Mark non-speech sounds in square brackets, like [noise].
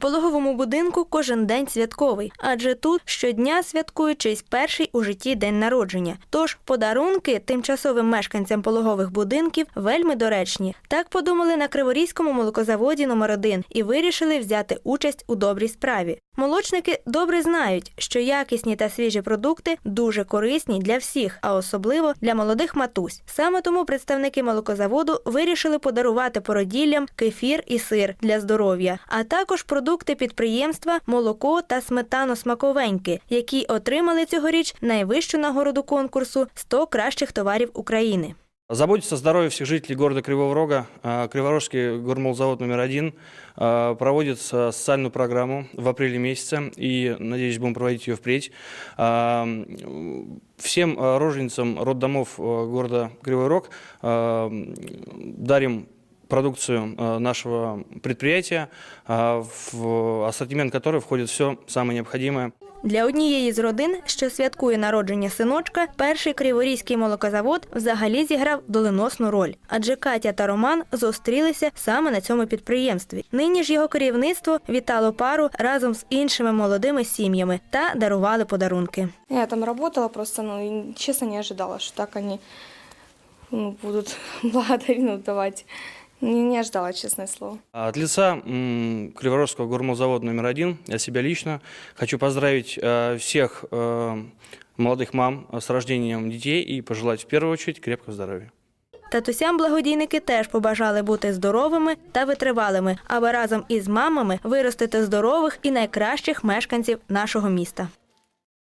пологовому будинку кожен день святковий, адже тут щодня святкують чийсь перший у житті день народження. Тож подарунки тимчасовим мешканцям пологових будинків вельми доречні. Так подумали на Криворізькому молокозаводі номер 1 і вирішили взяти участь у добрій справі. Молочники добре знають, що якісні та свіжі продукти дуже корисні для всіх, а особливо для молодих матусь. Саме тому представники молокозаводу вирішили подарувати породіллям кефір і сир для здоров'я, а також продукти підприємства, молоко та сметану смаковеньки, які отримали цьогоріч найвищу нагороду конкурсу «100 кращих товарів України. Заботиться о здоровье всех жителей города Кривого Рога. Криворожский гормолзавод номер один проводит социальную программу в апреле месяце и, надеюсь, будем проводить ее впредь. Всем роженицам роддомов города Кривой Рог дарим продукцию а, нашего предприятия, в ассортимент которой входит все самое необходимое Для однієї з родин, що святкує народження синочка, перший криворізький молокозавод взагалі зіграв доленосну роль, адже Катя та Роман зустрілися саме на цьому підприємстві. Нині ж його керівництво вітало пару разом з іншими молодими сім'ями та дарували подарунки. Я там работала просто, ну, и, честно, не ожидала, что так они [laughs] ну, будут благодарину давать. Не, не ожидала, честное слово. От лица м, Криворожского гормозавода номер один, я себя лично, хочу поздравить э, всех э, молодых мам с рождением детей и пожелать в первую очередь крепкого здоровья. Татусям благодійники теж побажали бути здоровими та витривалими, аби разом із мамами виростити здорових і найкращих мешканців нашого міста.